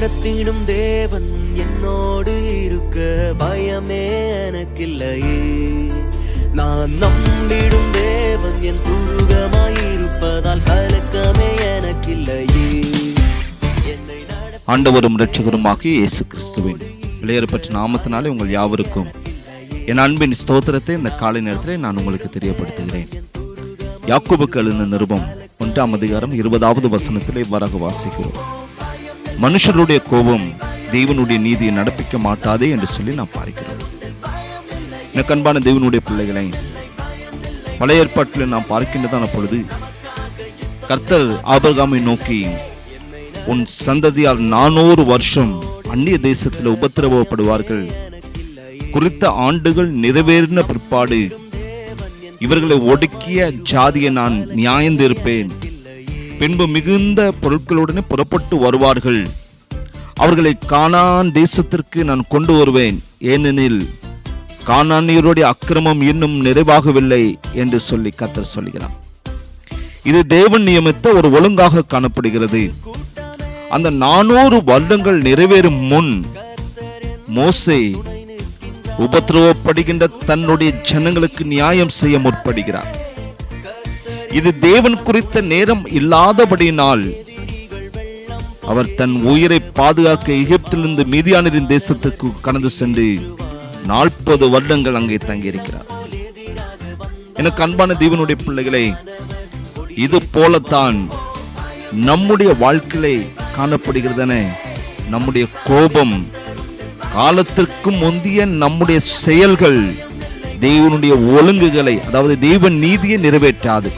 நடத்திடும் தேவன் என்னோடு இருக்க பயமே எனக்கில்லையே. நான் நம்பிடும் தேவன் என் துருகமாயிருப்பதால் கலக்கமே எனக்கில்லையே. ஆண்டவரும் இரட்சகருமாகிய இயேசு கிறிஸ்துவின் விளையாடப்பட்ட நாமத்தினாலே உங்கள் யாவருக்கும் என் அன்பின் ஸ்தோத்திரத்தை இந்த காலை நேரத்தில் நான் உங்களுக்கு தெரியப்படுத்துகிறேன். யாக்கோபுக்கு எழுந்த நிருபம் ஒன்றாம் அதிகாரம் இருபதாவது வசனத்திலே வரகு வாசிக்கிறோம். மனுஷருடைய கோபம் தேவனுடைய நீதியை நடப்பிக்க மாட்டாதே என்று சொல்லி நான் பார்க்கிறோம். எனக்கு அன்பான தேவனுடைய பிள்ளைகளை பழைய ஏற்பாட்டில் நாம் பார்க்கின்றதான பொழுது கர்த்தர் ஆபர்காமை நோக்கி உன் சந்ததியால் நானூறு வருஷம் அந்நிய தேசத்தில் உபத்திரவப்படுவார்கள். குறித்த ஆண்டுகள் நிறைவேறின பிற்பாடு இவர்களை ஒடுக்கிய ஜாதியை நான் நியாயந்திருப்பேன். பின்பு மிகுந்த பொருட்களுடனே புறப்பட்டு வருவார்கள். அவர்களை கானான் தேசத்திற்கு நான் கொண்டு வருவேன். ஏனெனில் கானானியருடைய அக்கிரமம் இன்னும் நிறைவாகவில்லை என்று சொல்லி கத்தர் சொல்கிறார். இது தேவன் நியமித்த ஒரு ஒழுங்காக காணப்படுகிறது. அந்த நானூறு வருடங்கள் நிறைவேறும் முன் மோசை உபத்திரவப்படுகின்ற தன்னுடைய ஜனங்களுக்கு நியாயம் செய்ய முற்படுகிறார். இது தேவன் குறித்த நேரம் இல்லாதபடியினால் அவர் தன் உயிரை பாதுகாக்க எகிப்திலிருந்து மீதியானரின் தேசத்துக்கு கடந்து சென்று நாற்பது வருடங்கள் அங்கே தங்கியிருக்கிறார். எனக்கு அன்பான தேவனுடைய பிள்ளைகளே இது போலத்தான் நம்முடைய வாழ்க்கையிலே காணப்படுகிறதன நம்முடைய கோபம் காலத்திற்கு முந்திய நம்முடைய செயல்கள் தேவனுடைய ஒழுங்குகளை அதாவது தெய்வ நீதியை நிறைவேற்றாது.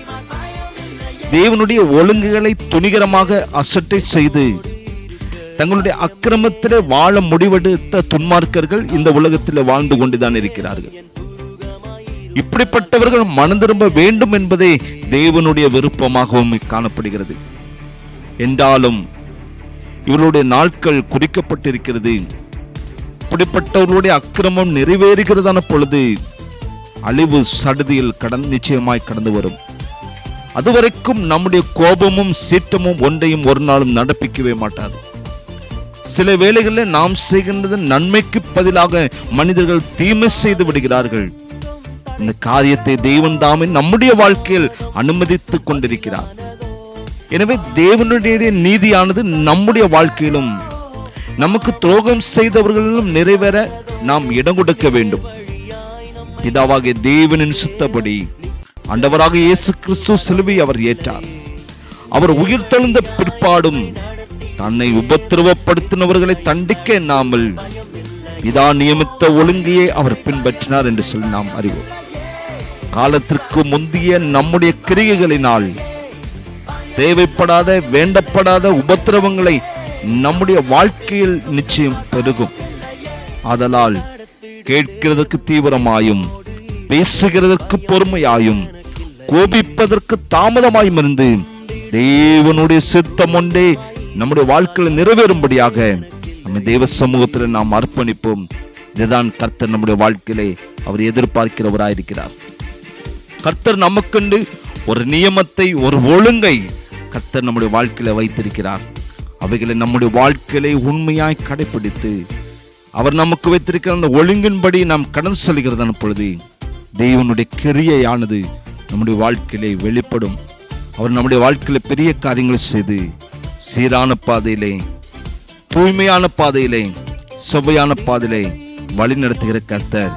தேவனுடைய ஒழுங்குகளை துணிகரமாக அசட்டை செய்து தங்களுடைய அக்கிரமத்திலே வாழ முடிவெடுத்த துன்மார்க்கர்கள் இந்த உலகத்தில் வாழ்ந்து கொண்டுதான் இருக்கிறார்கள். இப்படிப்பட்டவர்கள் மனம் திரும்ப வேண்டும் என்பதே தேவனுடைய விருப்பமாகவும் காணப்படுகிறது. என்றாலும் இவர்களுடைய நாட்கள் குறிக்கப்பட்டிருக்கிறது. இப்படிப்பட்டவர்களுடைய அக்கிரமம் நிறைவேறுகிறதான பொழுது அழிவு சடுதியில் கடன் நிச்சயமாய் கடந்து வரும். அதுவரைக்கும் நம்முடைய கோபமும் சீற்றமும் ஒன்றையும் ஒரு நாளும் நடப்பிக்கவே மாட்டாது. சில வேளைகளில் நாம் செய்கின்றது நன்மைக்கு பதிலாக மனிதர்கள் தீமை செய்து விடுகிறார்கள். இந்த காரியத்தை தெய்வன் தாமே நம்முடைய வாழ்க்கையில் அனுமதித்துக் கொண்டிருக்கிறார். எனவே தேவனுடைய நீதியானது நம்முடைய வாழ்க்கையிலும் நமக்கு துரோகம் செய்தவர்களிலும் நிறைவேற நாம் இடம் கொடுக்க வேண்டும். பிதாவாகிய தேவனின் சுத்தப்படி ஆண்டவராக இயேசு கிறிஸ்து சிலுவை அவர் ஏற்றார். அவர் உயிர் தெழுந்த பிற்பாடும் தன்னை உபத்திரவப்படுத்தினவர்களை தண்டிக்க எண்ணாமல் பிதா நியமித்த ஒழுங்கையே அவர் பின்பற்றினார் என்று சொல்லி நாம் அறிவோம். காலத்திற்கு முந்திய நம்முடைய கிரிகைகளினால் தேவைப்படாத வேண்டப்படாத உபத்திரவங்களை நம்முடைய வாழ்க்கையில் நிச்சயம் பெருகும். ஆதலால் கேட்கிறதற்கு தீவிரமாயும் பேசுகிறதற்கு பொறுமையாயும் கோபிப்பதற்கு தாமதமாயும் இருந்து தேவனுடைய சித்தம் ஒன்றே நம்முடைய வாழ்க்கையில் நிறைவேறும்படியாக நம்ம தேவ சமூகத்தில் நாம் அர்ப்பணிப்போம். இதுதான் கர்த்தர் நம்முடைய வாழ்க்கையிலே அவர் எதிர்பார்க்கிறவராயிருக்கிறார். கர்த்தர் நமக்குண்டு ஒரு நியமத்தை ஒரு ஒழுங்கை கர்த்தர் நம்முடைய வாழ்க்கையில வைத்திருக்கிறார். அவைகளை நம்முடைய வாழ்க்கையிலே உண்மையாய் கடைபிடித்து அவர் நமக்கு வைத்திருக்கிற அந்த ஒழுங்கின்படி நாம் கடந்து செல்கிறதான பொழுது தெய்வனுடைய கிரியையானது நம்முடைய வாழ்க்கையிலே வெளிப்படும். அவர் நம்முடைய வாழ்க்கையில் பெரிய காரியங்களை செய்து சீரான பாதையிலே தூய்மையான பாதையிலே சுவையான பாதையிலே வழி நடத்துகிற கர்த்தர்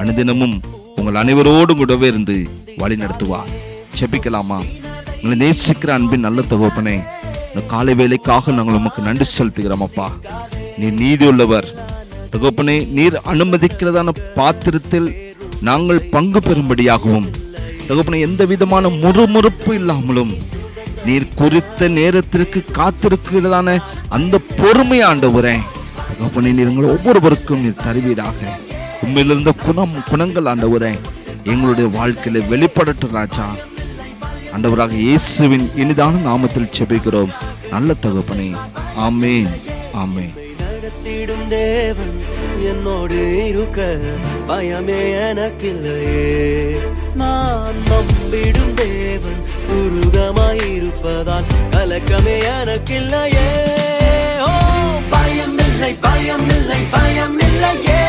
அனுதினமும் உங்கள் அனைவரோடும் கூடவே இருந்து வழி நடத்துவார். செபிக்கலாமா உங்களை நேசிக்கிற அன்பின் நல்ல தகவப்பனே இந்த காலை வேலைக்காக நாங்கள் உமக்கு நன்றி செலுத்துகிறோம் அப்பா. நீர் நீதி உள்ளவர் தகப்பனே நீர் அனுமதிக்கிறதான பாத்திரத்தில் நாங்கள் பங்கு பெறும்படியாகவும் தகப்பனே எந்த விதமான முறுமுறுப்பு இல்லாமலும் நீர் குறித்த நேரத்திற்கு காத்திருக்கிறதான அந்த பொறுமை ஆண்டவரே தகப்பனை நீர் எங்கள் ஒவ்வொருவருக்கும் நீர் தருவீராக. உண்மையிலிருந்த குணம் குணங்கள் ஆண்டவரே எங்களுடைய வாழ்க்கையில வெளிப்படட்டும் ராஜா. ஆண்டவராக இயேசுவின் இனிதான நாமத்தில் செபிக்கிறோம் நல்ல தகப்பனை ஆமேன் ஆமேன். நடத்திடும் தேவன் என்னோடு இருக்க பயமே எனக்கில்லையே. நான் நம்பிடும் தேவன் உருகமாயிருப்பதால் கலக்கமே எனக்கில்லையே. ஓ பயம் இல்லை பயம் இல்லை பயம் இல்லையே